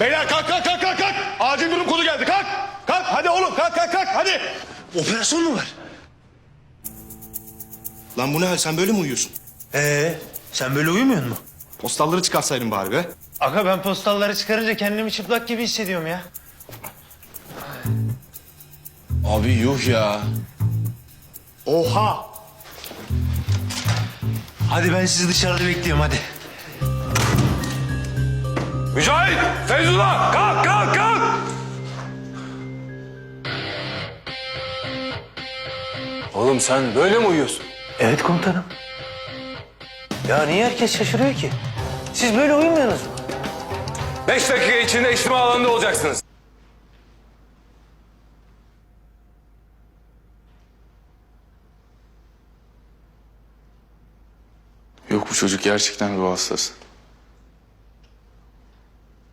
Beyler kalk kalk kalk kalk kalk. Acil durum kodu geldi kalk. Kalk hadi oğlum kalk kalk kalk hadi. Operasyon mu var? Lan bu ne hal sen böyle mi uyuyorsun? Ee, sen böyle uyumuyor musun? Postalları çıkarsaydın bari be. Aga ben postalları çıkarınca kendimi çıplak gibi hissediyorum ya. Abi yuh ya. Oha. Hadi ben sizi dışarıda bekliyorum hadi. Mücahit! Feyzullah! Kalk kalk kalk! Oğlum sen böyle mi uyuyorsun? Evet komutanım. Ya niye herkes şaşırıyor ki? Siz böyle uyumuyorsunuz mu? Beş dakika içinde içtima alanında olacaksınız. Yok bu çocuk gerçekten ruh hastası.